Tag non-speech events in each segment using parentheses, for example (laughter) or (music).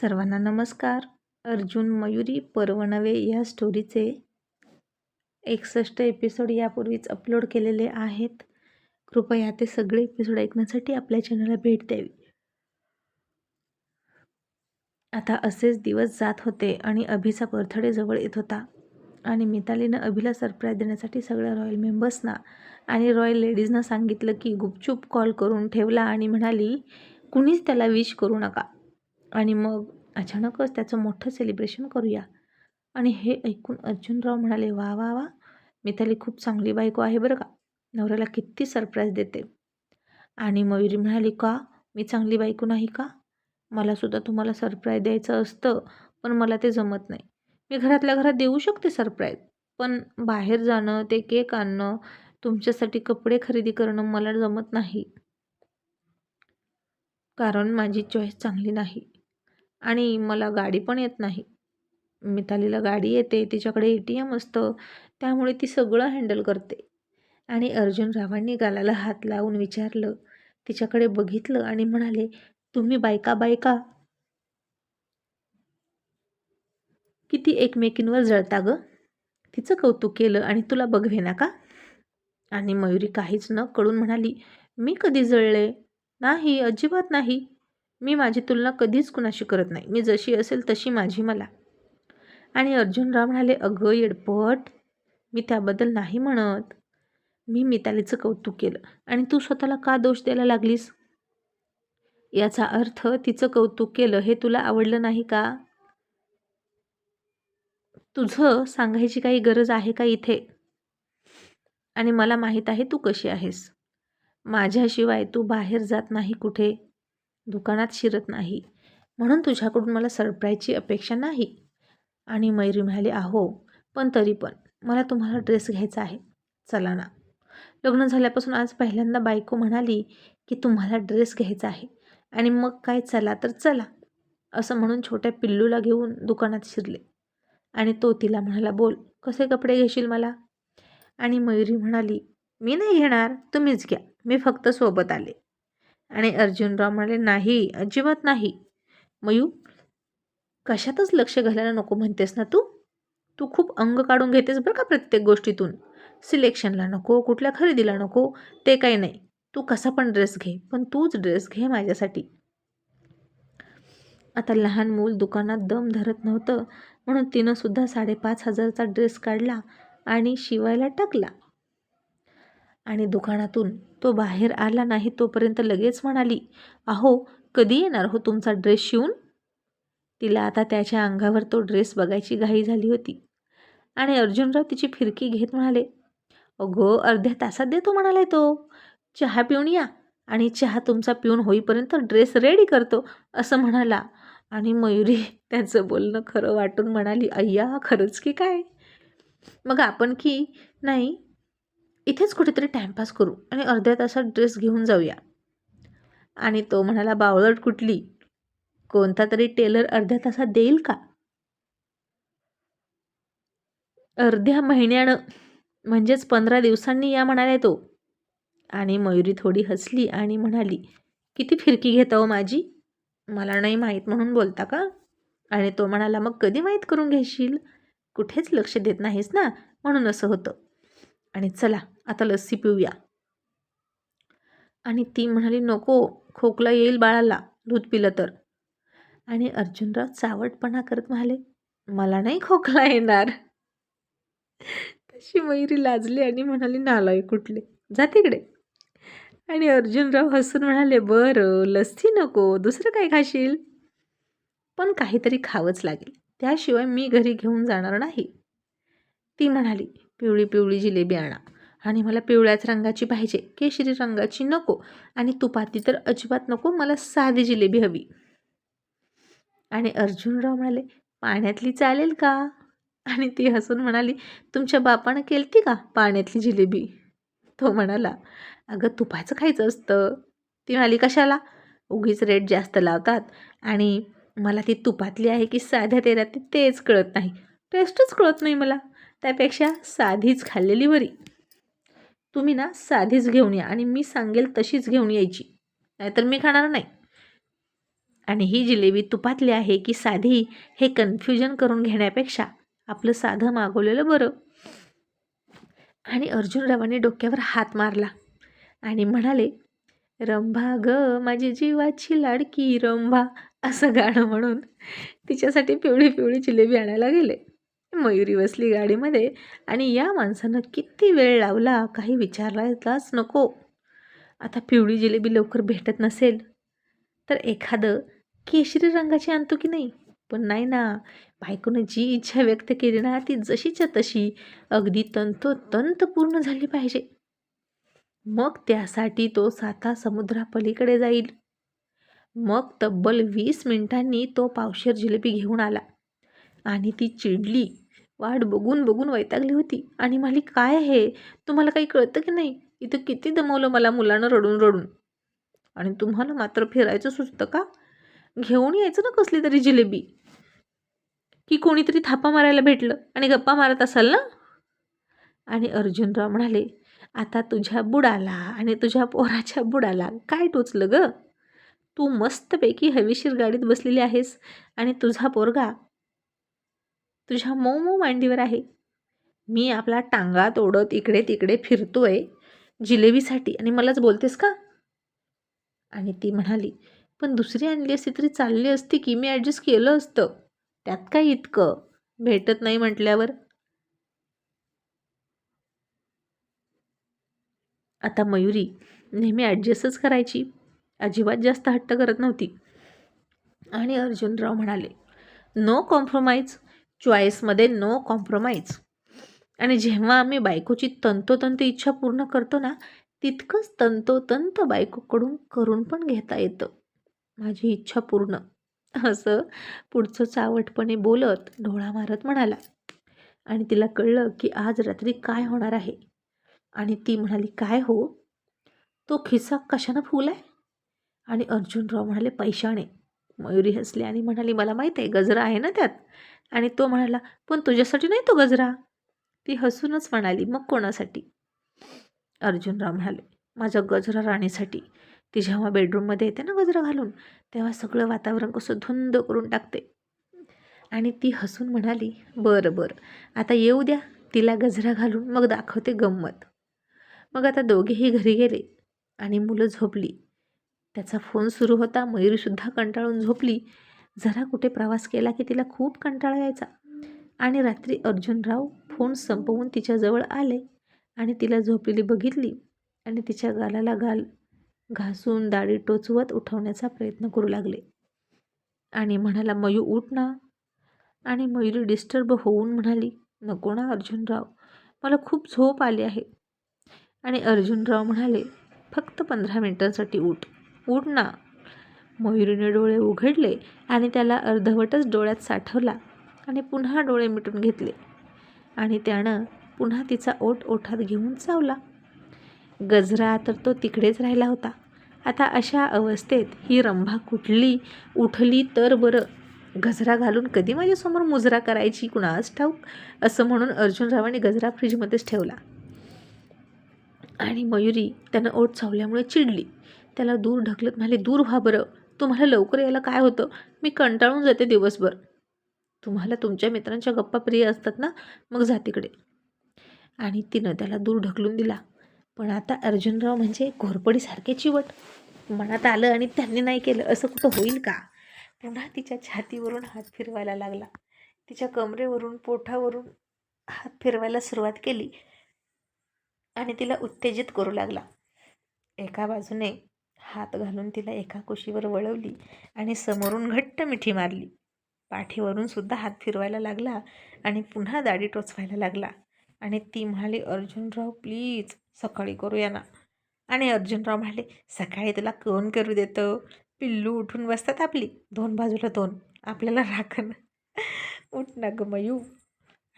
सर्वांना नमस्कार. अर्जुन मयुरी पर्वणवे या स्टोरीचे एकसष्ट एपिसोड यापूर्वीच अपलोड केलेले आहेत. कृपया ते सगळे एपिसोड ऐकण्यासाठी आपल्या चॅनलला भेट द्यावी. आता असेच दिवस जात होते आणि अभिचा बर्थडे जवळ येत होता. आणि मितालीनं अभिला सरप्राईज देण्यासाठी सगळ्या रॉयल मेंबर्सना आणि रॉयल लेडीजना सांगितलं की गुपचूप कॉल करून ठेवला आणि म्हणाली कुणीच त्याला विश करू नका. आणि मग अचानकच त्याचं मोठं सेलिब्रेशन करूया. आणि हे ऐकून अर्जुनराव म्हणाले वा वा वा मिताली खूप चांगली बायको आहे बरं का? नवऱ्याला किती सरप्राईज देते. आणि मयुरी म्हणाली का? मी चांगली बायको नाही का? मलासुद्धा तुम्हाला सरप्राईज द्यायचं असतं पण मला ते जमत नाही. मी घरातल्या घरात देऊ शकते सरप्राईज पण बाहेर जाणं ते केक आणणं तुमच्यासाठी कपडे खरेदी करणं मला जमत नाही. कारण माझी चॉईस चांगली नाही. आणि मला गाडी पण येत नाही. मितालीला गाडी येते तिच्याकडे ए टी एम असतं त्यामुळे ती सगळं हँडल करते. आणि अर्जुन रावांनी गालाला हात लावून विचारलं तिच्याकडे बघितलं आणि म्हणाले तुम्ही बायका बायका. किती एकमेकींवर जळता ग? तिचं कौतुक केलं आणि तुला बघवेना का? आणि मयुरी काहीच न कळून म्हणाली मी कधी जळले? नाही अजिबात नाही. मी माझी तुलना कधीच कुणाशी करत नाही. मी जशी असेल तशी माझी मला. आणि अर्जुनराव म्हणाले अगं येडपट. मी त्याबद्दल नाही म्हणत. मी मितालीचं कौतुक केलं. आणि तू स्वतःला का दोष द्यायला लागलीस? याचा अर्थ तिचं कौतुक केलं हे तुला आवडलं नाही का? तुझं सांगायची काही गरज आहे का इथे? आणि मला माहीत आहे तू कशी आहेस. माझ्याशिवाय तू बाहेर जात नाही कुठे? दुकानात शिरत नाही. म्हणून तुझ्याकडून मला सरप्राईजची अपेक्षा नाही. आणि मयुरी म्हणाली आहो पण तरी पण. मला तुम्हाला ड्रेस घ्यायचा आहे. चला ना. लग्न झाल्यापासून आज पहिल्यांदा बायको म्हणाली की तुम्हाला ड्रेस घ्यायचा आहे. आणि मग काय चला तर चला. असं म्हणून छोट्या पिल्लूला घेऊन दुकानात शिरले. आणि तो तिला म्हणाला बोल कसे कपडे घेशील मला? आणि मयुरी म्हणाली मी नाही घेणार तुम्हीच घ्या. मी फक्त सोबत आले. आणि अर्जुनराव म्हणाले नाही अजिबात नाही. मयू कशातच लक्ष घालायला नको म्हणतेस ना तू? तू खूप अंग काढून घेतेस बरं का प्रत्येक गोष्टीतून. सिलेक्शनला नको कुठल्या खरेदीला नको ते काही नाही. तू कसा पण ड्रेस घे पण तूच ड्रेस घे माझ्यासाठी. आता लहान मूल दुकानात दम धरत नव्हतं म्हणून तिनं सुद्धा साडेपाच हजारचा ड्रेस काढला आणि शिवायला टाकला. आणि दुकानातून तो बाहेर आला नाही तोपर्यंत लगेच म्हणाली अहो कधी येणार हो तुमचा ड्रेस शिवून? तिला आता त्याच्या अंगावर तो ड्रेस बघायची घाई झाली होती. आणि अर्जुनराव तिची फिरकी घेत म्हणाले अगो अर्ध्या तासात देतो म्हणालाय तो. चहा पिऊन या आणि चहा तुमचा पिऊन होईपर्यंत ड्रेस रेडी करतो असं म्हणाला. आणि मयुरी त्याचं बोलणं खरं वाटून म्हणाली अय्या खरंच की काय? मग आपण की? नाही इथेच कुठेतरी टाईमपास करू आणि अर्ध्या तासात ड्रेस घेऊन जाऊया. आणि तो म्हणाला बावळट कुठली? कोणता तरी टेलर अर्ध्या तासात देईल का? अर्ध्या महिन्यानं म्हणजेच पंधरा दिवसांनी या म्हणाला तो. आणि मयुरी थोडी हसली आणि म्हणाली किती फिरकी घेता हो माझी? मला नाही माहीत म्हणून बोलता का? आणि तो म्हणाला मग कधी माहीत करून घेशील? कुठेच लक्ष देत नाहीस ना? म्हणून असं होतं. आणि चला आता लस्सी पिऊया. आणि ती म्हणाली नको खोकला येईल बाळाला दूध पिलं तर. आणि अर्जुनराव चावटपणा करत म्हणाले मला नाही खोकला येणार. तशी मयुरी लाजली आणि म्हणाली नालाय कुठले जा तिकडे. आणि अर्जुनराव हसून म्हणाले बरं लस्सी नको दुसरं काय खाशील? पण काहीतरी खावंच लागेल त्याशिवाय मी घरी घेऊन जाणार नाही. ती म्हणाली पिवळी पिवळी जिलेबी आणा. आणि मला पिवळ्याच रंगाची पाहिजे केशरी रंगाची नको आणि तुपाती तर अजिबात नको मला साधी जिलेबी हवी. आणि अर्जुनराव म्हणाले पाण्यातली चालेल का? आणि ती हसून म्हणाली तुमच्या बापानं केलती का पाण्यातली जिलेबी? तो म्हणाला अगं तुपाचं खायचं असतं. ती म्हणाली कशाला? उगीच रेट जास्त लावतात आणि मला ती तुपातली आहे की साध्या तेलात तेच कळत नाही. टेस्टच कळत नाही मला. त्यापेक्षा साधीच खाल्लेली बरी. तुम्ही ना साधीच घेऊन या आणि मी सांगेल तशीच घेऊन यायची. नाहीतर मी खाणार नाही. आणि ही जिलेबी तुपातली आहे की साधी हे कन्फ्युजन करून घेण्यापेक्षा आपलं साधं मागवलेलं बरं. आणि अर्जुनरावांनी डोक्यावर हात मारला आणि म्हणाले रंभा ग माझी जीवाची लाडकी रंभा असं गाणं म्हणून तिच्यासाठी पिवळी पिवळी जिलेबी आणायला गेले. मयुरी बसली गाडीमध्ये आणि या माणसानं किती वेळ लावला काही विचारायलाच नको. आता पिवळी जिलेबी लवकर भेटत नसेल तर एखादं केशरी रंगाची आणतो की नाही? पण नाही ना बायकोनं जी इच्छा व्यक्त केली ना ती जशीच्या तशी अगदी तंतोतंत पूर्ण झाली पाहिजे. मग त्यासाठी तो साता समुद्रापलीकडे जाईल. मग तब्बल वीस मिनिटांनी तो पावशेर जिलेबी घेऊन आला आणि ती चिडली. वाट बघून बघून वैतागली होती. आणि म्हणाली काय आहे? तुम्हाला काही कळतं की नाही? इथं किती दमवलं मला मुलानं रडून रडून. आणि तुम्हाला मात्र फिरायचं सुचतं का? घेऊन यायचं ना कसली तरी जिलेबी? की कोणीतरी थापा मारायला भेटलं आणि गप्पा मारत असाल ना? आणि अर्जुनराव म्हणाले आता तुझ्या बुडाला आणि तुझ्या पोराच्या बुडाला काय टोचलं ग? तू मस्तपैकी हवेशीर गाडीत बसलेली आहेस आणि तुझा पोरगा तुझ्या मऊ मऊ मांडीवर आहे. मी आपला टांगा तोडत इकडे तिकडे फिरतोय जिलेबीसाठी. आणि मलाच बोलतेस का? आणि ती म्हणाली पण दुसरी आणली असती तरी चालली असती की मी ॲडजस्ट केलं असतं. त्यात काय इतकं? भेटत नाही म्हटल्यावर. आता मयुरी नेहमी ॲडजस्टच करायची. अजिबात जास्त हट्ट करत नव्हती. आणि अर्जुनराव म्हणाले नो कॉम्प्रोमाइज. चॉईसमध्ये नो कॉम्प्रोमाइज आणि जेव्हा आम्ही बायकोची तंतोतंत इच्छा पूर्ण करतो ना तितकंच तंतोतंत बायकोकडून करून पण घेता येतं. माझी इच्छा पूर्ण. असं पुढचं चावटपणे बोलत डोळा मारत म्हणाला. आणि तिला कळलं की आज रात्री काय होणार आहे. आणि ती म्हणाली काय हो? तो खिस्सा कशानं फुल आहे आणि अर्जुनराव म्हणाले पैशाने. मयुरी हसली आणि म्हणाली मला माहीत आहे गजरा आहे ना त्यात? आणि तो म्हणाला पण तुझ्यासाठी नाही तो गजरा. ती हसूनच म्हणाली मग कोणासाठी? अर्जुनराव म्हणाले माझ्या गजरा राणीसाठी. ती जेव्हा बेडरूममध्ये येते ना गजरा घालून तेव्हा सगळं वातावरण कसं धुंद करून टाकते. आणि ती हसून म्हणाली बरं बरं आता येऊ द्या तिला गजरा घालून मग दाखवते गंमत. मग आता दोघेही घरी गेले आणि मुलं झोपली. त्याचा फोन सुरू होता. मयुरीसुद्धा कंटाळून झोपली. जरा कुठे प्रवास केला की तिला खूप कंटाळा यायचा. आणि रात्री अर्जुनराव फोन संपवून तिच्याजवळ आले आणि तिला झोपलेली बघितली आणि तिच्या गालाला गाल घासून दाढी टोचवत उठवण्याचा प्रयत्न करू लागले. आणि म्हणाला मयू उठ ना. आणि मयुरी डिस्टर्ब होऊन म्हणाली नको ना अर्जुनराव मला खूप झोप आली आहे. आणि अर्जुनराव म्हणाले फक्त पंधरा मिनिटांसाठी उठ. उठ ना मयुरीने डोळे उघडले आणि त्याला अर्धवटच डोळ्यात साठवला आणि पुन्हा डोळे मिटून घेतले. आणि त्यानं पुन्हा तिचा ओठ ओठात घेऊन चावला. गजरा तर तो तिकडेच राहिला होता. आता अशा अवस्थेत ही रंभा कुठली उठली तर बरं. गजरा घालून कधी माझ्यासमोर मुजरा करायची कुणाच ठाऊक? असं म्हणून अर्जुनरावाने गजरा फ्रीजमध्येच ठेवला. आणि मयुरी त्यानं ओठ चावल्यामुळे चिडली. त्याला दूर ढकलत म्हणाले दूर व्हा बरं. तुम्हाला लवकर यायला काय होतं? मी कंटाळून जाते दिवसभर. तुम्हाला तुमच्या मित्रांच्या गप्पा प्रिय असतात ना? मग जा तिकडे. आणि तिनं त्याला दूर ढकलून दिला. पण आता अर्जुनराव म्हणजे घोरपडीसारखे चिवट. मनात आलं आणि त्यांनी नाही केलं असं कुठं होईल का? पुन्हा तिच्या छातीवरून हात फिरवायला लागला. तिच्या कमरेवरून पोठावरून हात फिरवायला सुरुवात केली आणि तिला उत्तेजित करू लागला. एका बाजूने हात घालून तिला एका कुशीवर वळवली आणि समोरून घट्ट मिठी मारली. पाठीवरून सुद्धा हात फिरवायला लागला आणि पुन्हा दाढी टोचवायला लागला. आणि ती म्हणाली अर्जुनराव प्लीज सकाळी करूया ना. आणि अर्जुनराव म्हणाले सकाळी तुला कोण करू देतं? पिल्लू उठून बसतात आपली. दोन बाजूला दोन. आपल्याला राखण. उठ ना ग मयू.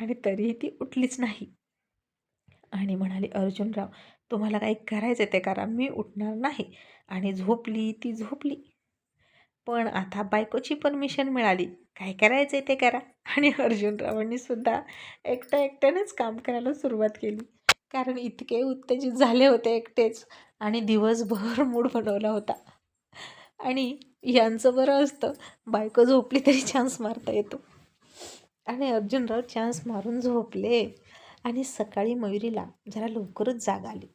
आणि तरीही ती उठलीच नाही. आणि म्हणाले अर्जुनराव तुम्हाला काही करायचं ते करा मी उठणार नाही. आणि झोपली ती झोपली. पण आता बायकोची परमिशन मिळाली. काय करायचं ते करा. आणि अर्जुनरावांनी सुद्धा एकट्या एकट्यानेच काम करायला सुरुवात केली. कारण इतके उत्तेजित झाले होते एकटेच आणि दिवसभर मूड बनवला होता. आणि यांचं बरं असतं बायको झोपली तरी चान्स मारता येतो. आणि अर्जुनराव चान्स मारून झोपले. आणि सकाळी मयुरीला जरा लवकरच जाग आली.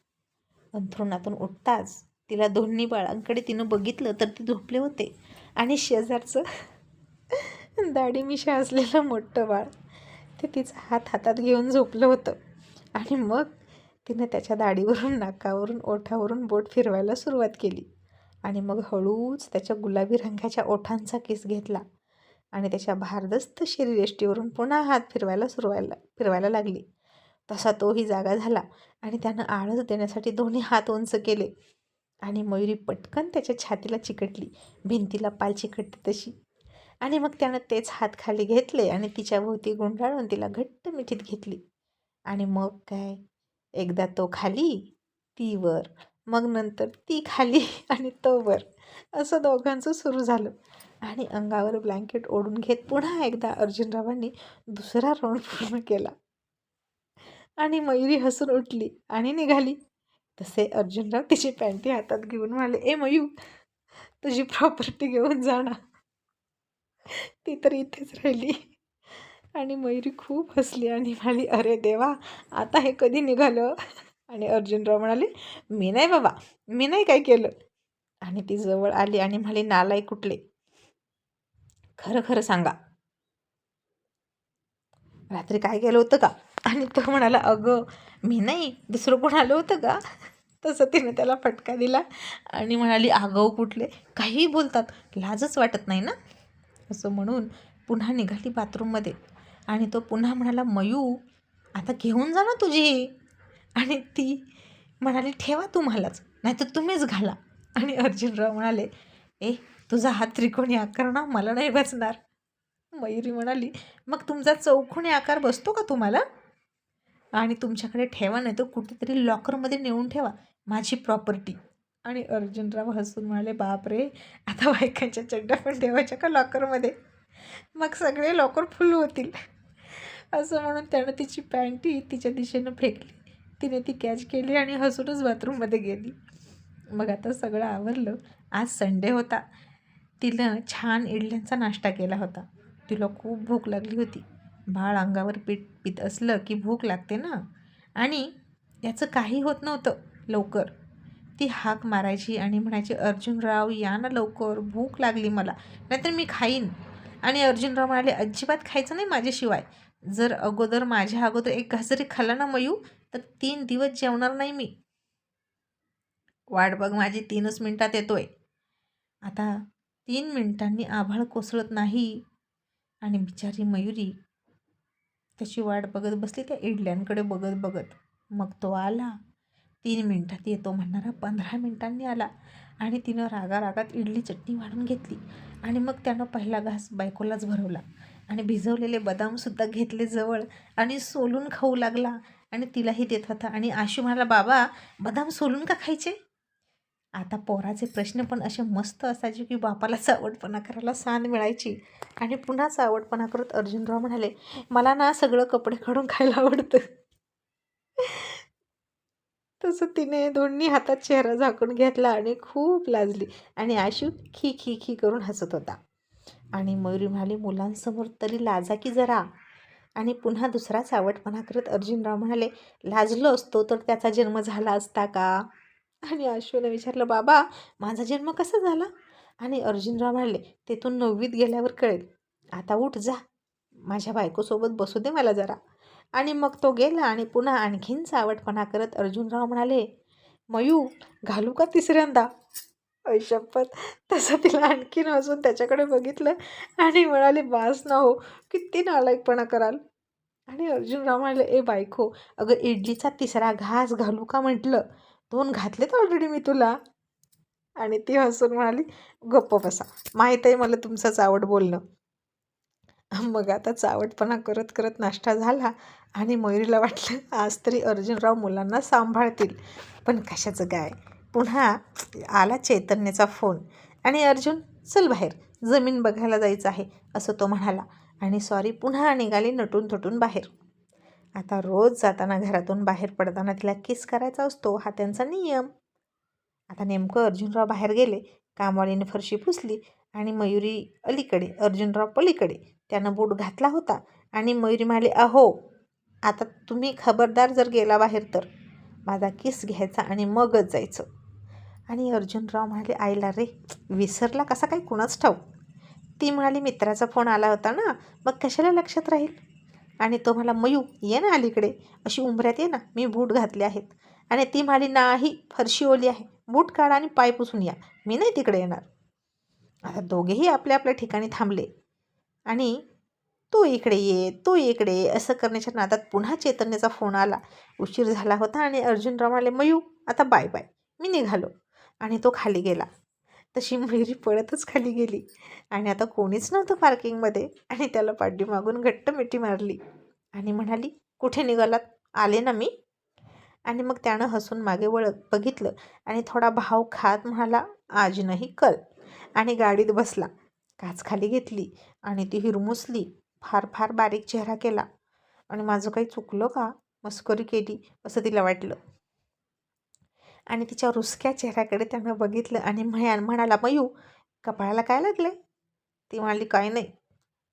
अंथरुणातून उठताच तिला दोन्ही बाळांकडे तिनं बघितलं तर ते झोपले होते. आणि शेजारचं (laughs) दाढी मिशा असलेलं मोठं बाळ ते तिचा हात हातात घेऊन झोपलं होतं. आणि मग तिनं त्याच्या दाढीवरून नाकावरून ओठावरून बोट फिरवायला सुरुवात केली. आणि मग हळूच त्याच्या गुलाबी रंगाच्या ओठांचा केस घेतला. आणि त्याच्या भारदस्त शरीरयष्टीवरून पुन्हा हात फिरवायला सुरवायला फिरवायला लागली. तसा तोही जागा झाला आणि त्यानं आळस देण्यासाठी दोन्ही हात उंच केले. आणि मयुरी पटकन त्याच्या छातीला चिकटली भिंतीला पाल चिकटते तशी. आणि मग त्यानं तेच हात खाली घेतले आणि तिच्या भोवती गुंडाळून तिला घट्ट मिठीत घेतली. आणि मग काय? एकदा तो खाली ती वर. मग नंतर ती खाली आणि तो वर. असं दोघांचं सुरू झालं. आणि अंगावर ब्लँकेट ओढून घेत पुन्हा एकदा अर्जुनरावांनी दुसरा राऊंड पूर्ण केला. आणि मयुरी हसून उठली आणि निघाली. तसे अर्जुनराव तिची पॅन्टी हातात घेऊन म्हणाले ए मयू तुझी प्रॉपर्टी घेऊन जाणार ती तर इथेच राहिली. आणि मयुरी खूप हसली आणि म्हणाली अरे देवा आता हे कधी निघालं? आणि अर्जुनराव म्हणाले मी नाही बाबा मी नाही काय केलं. आणि ती जवळ आली आणि म्हणाली नालाय कुठले? खरं खरं सांगा रात्री काय केलं होतं का? आणि तो म्हणाला अगं मी नाही दुसरं कोण आलं होतं का? तसं तिने त्याला फटका दिला आणि म्हणाली आगाऊ कुठले? काहीही बोलतात लाजच वाटत नाही ना? असं म्हणून पुन्हा निघाली बाथरूममध्ये. आणि तो पुन्हा म्हणाला मयू आता घेऊन जा ना तुझी. आणि ती म्हणाली ठेवा तुम्हालाच नाही तर तुम्हीच घाला. आणि अर्जुनराव म्हणाले ए तुझा हात त्रिकोणी आकार ना मला नाही बसणार. मयुरी म्हणाली मग तुमचा चौखुणी आकार बसतो का तुम्हाला? आणि तुमच्याकडे ठेवा नाही तर कुठेतरी लॉकरमध्ये नेऊन ठेवा माझी प्रॉपर्टी. आणि अर्जुनराव हसून म्हणाले बापरे आता बायकांच्या चड्ड्या पण ठेवायच्या का लॉकरमध्ये? मग सगळे लॉकर फुल होतील. असं म्हणून त्यानं तिची पॅन्टी तिच्या दिशेनं फेकली. तिने ती कॅच केली आणि हसूनच बाथरूममध्ये गेली. मग आता सगळं आवरलं. आज संडे होता. तिनं छान इडल्यांचा नाश्ता केला होता. तिला खूप भूक लागली होती. बाळ अंगावर पीठ पीत असलं की भूक लागते ना? आणि याचं काही होत नव्हतं लवकर. ती हाक मारायची आणि म्हणायची अर्जुनराव या ना लवकर भूक लागली मला. नाहीतर मी खाईन. आणि अर्जुनराव म्हणाले अजिबात खायचं नाही माझ्याशिवाय. जर अगोदर माझ्या अगोदर एक घास जरी खाल्ला ना मयू तर तीन दिवस जेवणार नाही मी. वाट बघ माझी तीनच मिनटात येतोय. आता तीन मिनिटांनी आभाळ कोसळत नाही. आणि बिचारी मयुरी त्याची वाट बघत बसली त्या इडल्यांकडे बघत बघत. मग तो आला. तीन मिनटात येतो म्हणणारा पंधरा मिनटांनी आला आणि तिनं रागा रागात इडली चटणी वाढून घेतली आणि मग त्यानं पहिला घास बायकोलाच भरवला आणि भिजवलेले बदामसुद्धा घेतले जवळ आणि सोलून खाऊ लागला आणि तिलाही देत होता आणि आशू म्हणाला बाबा बदाम सोलून का खायचे? आता पोराचे प्रश्न पण असे मस्त असायचे की बापाला चावटपणा करायला सांद मिळायची. आणि पुन्हा चावटपणा करत अर्जुनराव म्हणाले मला ना सगळं कपडे काढून खायला आवडतं. तसं तिने दोन्ही हातात चेहरा झाकून घेतला आणि खूप लाजली आणि आशू खी खी खी करून हसत होता. आणि मयुरी म्हणाली मुलांसमोर तरी लाजा की जरा. आणि पुन्हा दुसरा चावटपणा करत अर्जुनराव म्हणाले लाजलो असतो तर त्याचा जन्म झाला असता का? आणि आशूने विचारलं बाबा माझा जन्म कसा झाला? आणि अर्जुनराव म्हणाले तेथून नववीत गेल्यावर कळेल. आता उठ जा. माझ्या बायकोसोबत बसू दे मला जरा. आणि मग तो गेला आणि पुन्हा आणखीन सावटपणा करत अर्जुनराव म्हणाले मयू घालू का तिसऱ्यांदा? ऐशप्पत तसं तिला आणखीन अजून त्याच्याकडे बघितलं आणि म्हणाले बास ना हो किती नालायकपणा कराल. आणि अर्जुनराव म्हणाले ए बायको अगं इडलीचा तिसरा घास घालू का म्हटलं? दोन घातलेत ऑलरेडी मी तुला. आणि ती हसून म्हणाली गप्प बसा. माहीत आहे मला तुमचं आवड बोलणं. मग आता चावटपणा करत करत नाश्ता झाला आणि मयुरीला वाटलं आज तरी अर्जुनराव मुलांना सांभाळतील. पण कशाचं काय पुन्हा आला चैतन्याचा फोन. आणि अर्जुन चल बाहेर. जमीन बघायला जायचं आहे असं तो म्हणाला. आणि सॉरी पुन्हा निघाली नटून थटून बाहेर. आता रोज जाताना घरातून बाहेर पडताना तिला किस करायचा असतो हा त्यांचा नियम. आता नेमकं अर्जुनराव बाहेर गेले कामवाळीने फरशी पुसली आणि मयुरी अलीकडे अर्जुनराव पलीकडे. त्यानं बूट घातला होता आणि मयुरी म्हणाली अहो आता तुम्ही खबरदार जर गेला बाहेर तर? माझा किस घ्यायचा आणि मगच जायचं. आणि अर्जुनराव म्हणाले आईला रे विसरला कसा काही कुणाच ठाऊ ती म्हणाली मित्राचा फोन आला होता ना मग कशाला लक्षात राहील? आणि तो मला मयू ये ना अलीकडे. अशी उंबऱ्यात ये ना. मी बूट घातले आहेत. आणि ती म्हणाली नाही फरशी ओली आहे. बूट काढा आणि पाय पुसून या. मी नाही तिकडे येणार. आता दोघेही आपल्या आपल्या ठिकाणी थांबले. आणि तू इकडे ये तू इकडे. ये असं करण्याच्या नादात पुन्हा चैतन्याचा फोन आला. उशीर झाला होता आणि अर्जुनराव म्हणाले मयू आता बाय बाय. मी निघालो. आणि तो खाली गेला. तशी मयुरी पळतच खाली गेली. आणि आता कोणीच नव्हतं पार्किंगमध्ये. आणि त्याला पाठीमागून घट्ट मिठी मारली. आणि म्हणाली कुठे निघालात? आले ना मी? आणि मग त्यानं हसून मागे वळत बघितलं. आणि थोडा भाव खात म्हणाला आज नाही कल. आणि गाडीत बसला. काच खाली घेतली आणि ती हिरमुसली फार फार बारीक चेहरा केला. आणि माझं काही चुकलं का? मस्करी केली असं तिला वाटलं. आणि तिच्या रुसक्या चेहऱ्याकडे त्यानं बघितलं आणि म्हया म्हणाला मयू कपाळाला काय लागले ती म्हणाली काय नाही.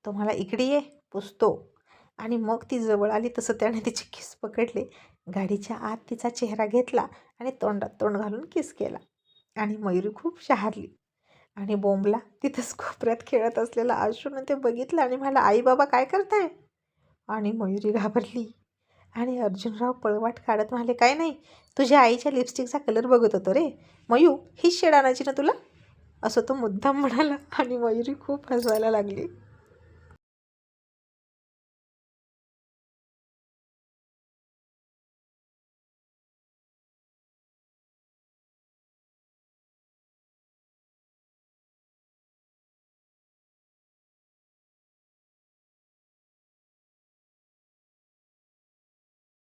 तो मला इकडे ये पुसतो. आणि मग ती जवळ आली तसं त्याने तिचे किस पकडले. गाडीच्या आत तिचा चेहरा घेतला आणि तोंडात तोंड घालून किस केला. आणि मयुरी खूप शहारली. आणि बोंबला तिथंच कोपऱ्यात खेळत असलेला आशून ते बघितलं आणि मला आई बाबा काय करताय? आणि मयुरी घाबरली. आणि अर्जुनराव पळवाट काढत म्हणाले काय नाही तुझ्या आईच्या लिपस्टिकचा कलर बघत होतो रे. मयू हीच शेड आणायची ना तुला? असं तो मुद्दाम म्हणाला आणि मयुरी खूप हसवायला लागली.